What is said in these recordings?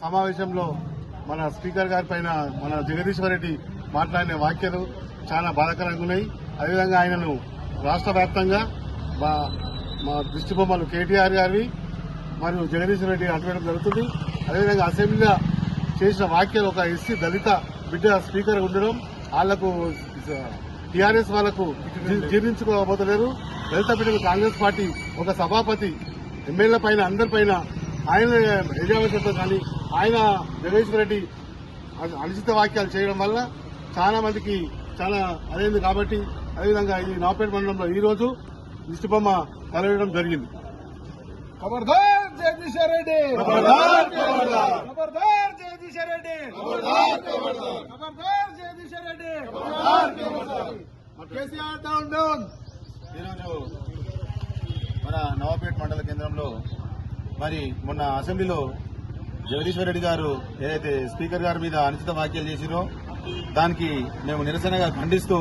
సమావేశంలో మన స్పీకర్ గారి పైన మన జగదీశ్వర్ రెడ్డి మాట్లాడిన వ్యాఖ్యలు చాలా బాధాకరంగా ఉన్నాయి. అదేవిధంగా ఆయనను రాష్ట్ర వ్యాప్తంగా మా మా దృష్టి బొమ్మలు కేటీఆర్ గారివి మరియు జగదీశ్వర్ రెడ్డి అటువంటి జరుగుతుంది. అదేవిధంగా అసెంబ్లీలో చేసిన వ్యాఖ్యలు ఒక ఎస్సీ దళిత బిడ్డ స్పీకర్ ఉండడం వాళ్ళకు టీఆర్ఎస్ వాళ్ళకు జీర్ణించుకోబోతలేరు. దళిత బిడ్డలు కాంగ్రెస్ పార్టీ ఒక సభాపతి ఎమ్మెల్యే పైన అందరి పైన ఆయన ఎజావేశంతో కానీ ఆయన జగదీశ్వర్ రెడ్డి అను- అనుచిత వాక్యాలు చేయడం వల్ల చాలా మందికి చాలా అదైంది కాబట్టి అదేవిధంగా ఈ నాపేట మండలంలో ఈ రోజు దిష్టి బొమ్మ తలవేయడం జరిగింది. ఖబర్దార్ జగదీశ్వర్ రెడ్డి! ఖబర్దార్, ఖబర్దార్. ఖబర్దార్ జగదీశ్వర్ రెడ్డి! ఖబర్దార్ జగదీశ్వర్ రెడ్డి కేసీఆర్ డౌన్ డౌన్ ఈరోజు మన నవాపేట మండల కేంద్రంలో మరి మొన్న అసెంబ్లీలో జగదీశ్వర్ రెడ్డి గారు ఏదైతే స్పీకర్ గారి మీద అనుచిత వ్యాఖ్యలు చేసిరో దానికి మేము నిరసనగా ఖండిస్తూ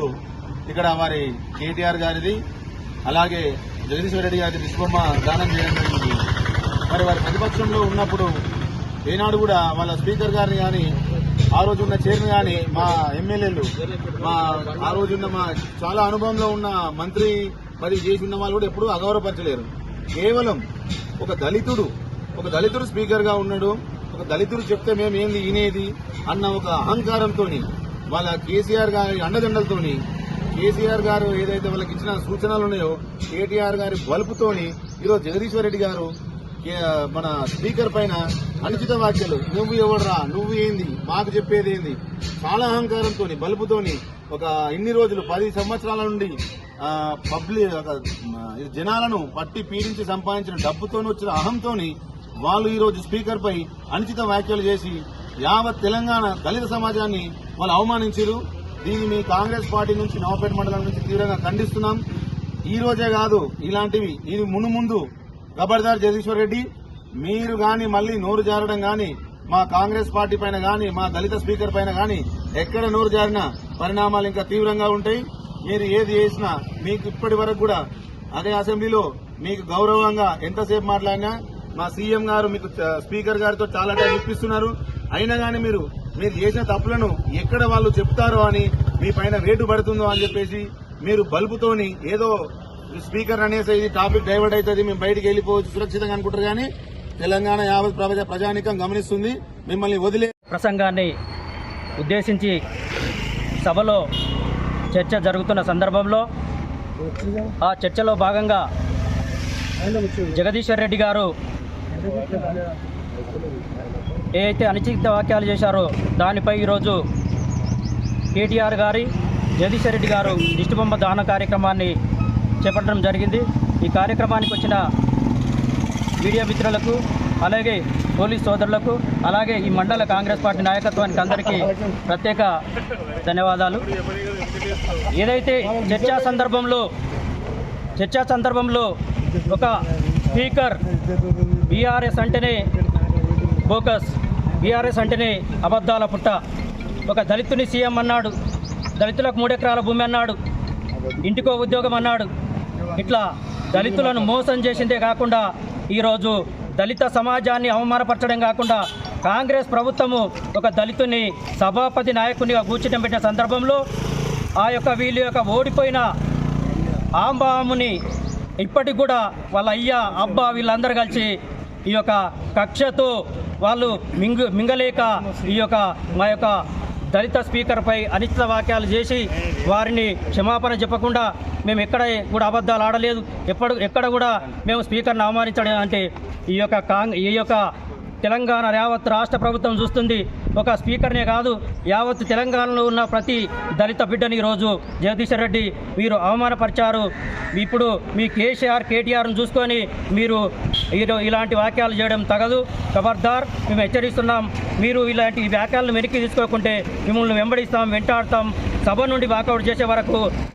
ఇక్కడ మరి కేటీఆర్ గారిది అలాగే జగదీశ్వర్ రెడ్డి గారి దిశబొమ్మ దానం చేయడం జరిగింది. మరి వారి ప్రతిపక్షంలో ఉన్నప్పుడు ఏనాడు కూడా వాళ్ళ స్పీకర్ గారిని కానీ ఆ రోజు ఉన్న చైర్మన్ కానీ మా ఎమ్మెల్యేలు మా ఆ రోజున్న మా చాలా అనుభవంలో ఉన్న మంత్రి పది చేసి ఉన్న వాళ్ళు కూడా ఎప్పుడూ అగౌరవపరచలేరు. కేవలం ఒక దళితుడు ఒక దళితుడు స్పీకర్గా ఉన్నాడు ఒక దళితుడు చెప్తే మేము ఏంది వినేది అన్న ఒక అహంకారంతో వాళ్ళ కేసీఆర్ గారి అండదండలతోని కేసీఆర్ గారు ఏదైతే వాళ్ళకి ఇచ్చిన సూచనలు ఉన్నాయో కేటీఆర్ గారి బలుపుతోని ఈరోజు జగదీశ్వర్ రెడ్డి గారు మన స్పీకర్ పైన అనుచిత వ్యాఖ్యలు. నువ్వు ఎవడరా? నువ్వు ఏంది? మాకు చెప్పేది ఏంది? చాలా అహంకారంతో బలుపుతోని ఒక ఇన్ని రోజులు పది సంవత్సరాల నుండి పబ్లిక్ ఒక, జనాలను పట్టి పీడించి సంపాదించిన డబ్బుతోని వచ్చిన అహంతోని వాళ్ళు ఈరోజు స్పీకర్ పై అనుచిత వ్యాఖ్యలు చేసి యావత్ తెలంగాణ దళిత సమాజాన్ని వాళ్ళు అవమానించారు దీన్ని మీ కాంగ్రెస్ పార్టీ నుంచి నవపేట మండలం నుంచి తీవ్రంగా ఖండిస్తున్నాం. ఈ రోజే కాదు ఇలాంటివి ఇది మును ముందు గబర్దార్ జగదీశ్వర్ రెడ్డి మీరు గాని మళ్ళీ నోరు జారడం గాని మా కాంగ్రెస్ పార్టీ పైన గాని మా దళిత స్పీకర్ పైన గాని ఎక్కడ నోరు జారినా పరిణామాలు ఇంకా తీవ్రంగా ఉంటాయి. మీరు ఏది చేసినా మీకు ఇప్పటి వరకు కూడా అదే అసెంబ్లీలో మీకు గౌరవంగా ఎంతసేపు మాట్లాడినా మా సీఎం గారు మీకు స్పీకర్ గారితో చాలా టైం ఇప్పిస్తున్నారు. అయినా కానీ మీరు మీరు చేసిన తప్పులను ఎక్కడ వాళ్ళు చెప్తారో అని మీ పైన రేటు పడుతుందో అని చెప్పేసి మీరు బల్బుతోని ఏదో స్పీకర్ అనేసి ఇది టాపిక్ డైవర్ట్ అవుతుంది మేము బయటికి వెళ్ళిపోవచ్చు సురక్షితంగా అనుకుంటారు కానీ తెలంగాణ యావత్ ప్రజా ప్రజానికం గమనిస్తుంది మిమ్మల్ని వదిలే ప్రసంగాన్ని ఉద్దేశించి సభలో చర్చ జరుగుతున్న సందర్భంలో ఆ చర్చలో భాగంగా జగదీశ్వర్ రెడ్డి గారు ఏదైతే అనుచిత వాక్యాలు చేశారో దానిపై ఈరోజు కేటీఆర్ గారి జగదీశ్వర్ రెడ్డి గారు దిష్టిబొమ్మ దాన కార్యక్రమాన్ని చేపట్టడం జరిగింది. ఈ కార్యక్రమానికి వచ్చిన మీడియా మిత్రులకు అలాగే పోలీస్ సోదరులకు అలాగే ఈ మండల కాంగ్రెస్ పార్టీ నాయకత్వానికి అందరికీ ప్రత్యేక ధన్యవాదాలు. ఏదైతే చర్చా సందర్భంలో చర్చా సందర్భంలో ఒక స్పీకర్ బీఆర్ఎస్ అంటేనే బోకస్ బీఆర్ఎస్ అంటేనే అబద్ధాల పుట్ట. ఒక దళితుని సీఎం అన్నాడు దళితులకు మూడెకరాల భూమి అన్నాడు ఇంటికో ఉద్యోగం అన్నాడు. ఇట్లా దళితులను మోసం చేసిందే కాకుండా ఈరోజు దళిత సమాజాన్ని అవమానపరచడం కాకుండా కాంగ్రెస్ ప్రభుత్వము ఒక దళితుని సభాపతి నాయకునిగా కూర్చడం పెట్టిన సందర్భంలో ఆ యొక్క వీళ్ళ యొక్క ఓడిపోయిన ఆంబాముని ఇప్పటికి కూడా వాళ్ళ అయ్య అబ్బా వీళ్ళందరూ కలిసి ఈ యొక్క కక్షతో వాళ్ళు మింగు మింగలేక ఈ యొక్క మా యొక్క దళిత స్పీకర్పై అనిశ్చిత వాక్యాలు చేసి వారిని క్షమాపణ చెప్పకుండా మేము ఎక్కడ కూడా అబద్ధాలు ఆడలేదు. ఎప్పుడు ఎక్కడ కూడా మేము స్పీకర్ని అవమానించడం అంటే ఈ యొక్క కాంగ్ ఈ యొక్క తెలంగాణ యావత్ రాష్ట్ర ప్రభుత్వం చూస్తుంది. ఒక స్పీకర్నే కాదు యావత్ తెలంగాణలో ఉన్న ప్రతి దళిత బిడ్డని ఈరోజు జగదీశ్వర్ రెడ్డి మీరు అవమానపరిచారు. ఇప్పుడు మీ కేసీఆర్ కేటీఆర్ను చూసుకొని మీరు ఇలాంటి వాక్యాలు చేయడం తగదు. ఖబర్దార్ మేము హెచ్చరిస్తున్నాం. మీరు ఇలాంటి వ్యాఖ్యలను వెనక్కి తీసుకోకుంటే మిమ్మల్ని వెంబడిస్తాం వెంటాడతాం. సభ నుండి వాకౌట్ చేసే వరకు